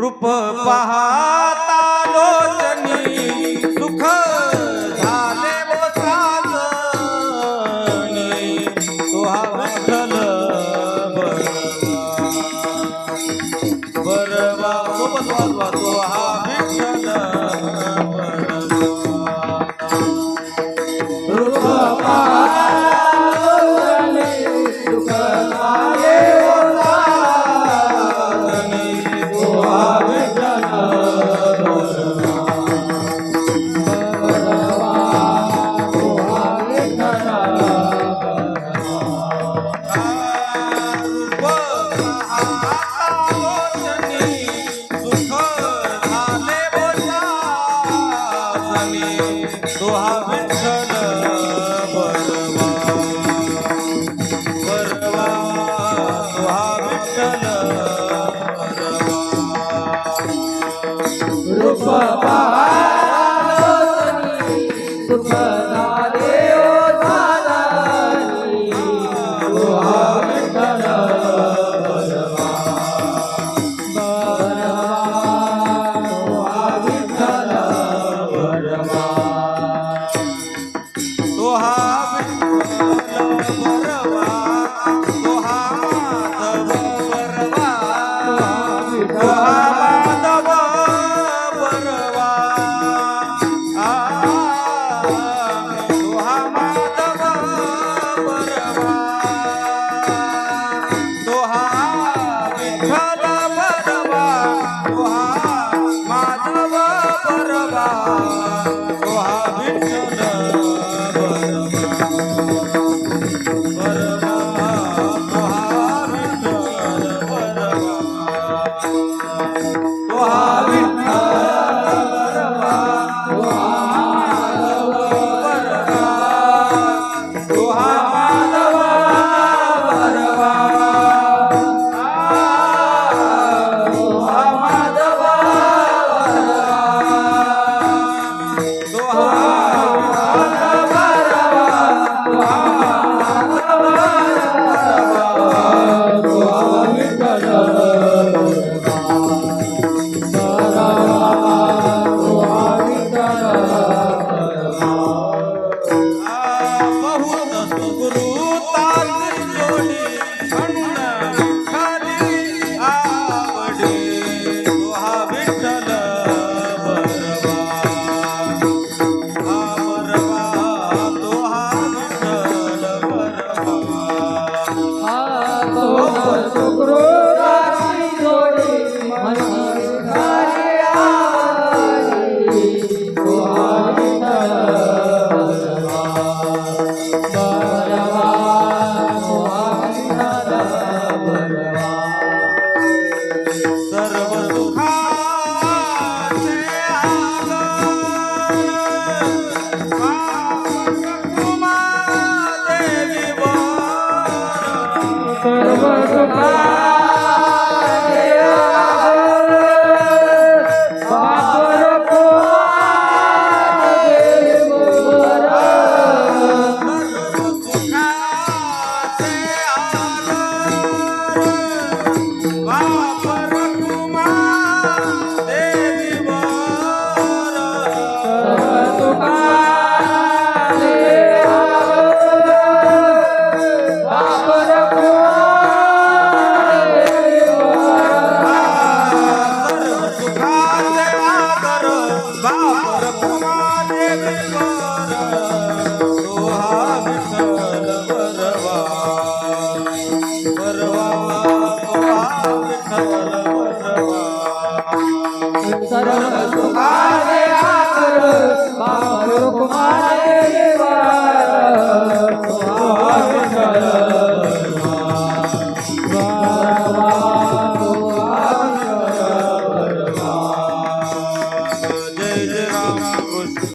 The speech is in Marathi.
रूप पाहता लोचनी सुख झाले बरवा बरवा सोबत वाजवा तो हा तो तुहा विठ्ठल power. Oh. सर्वसुखा 走。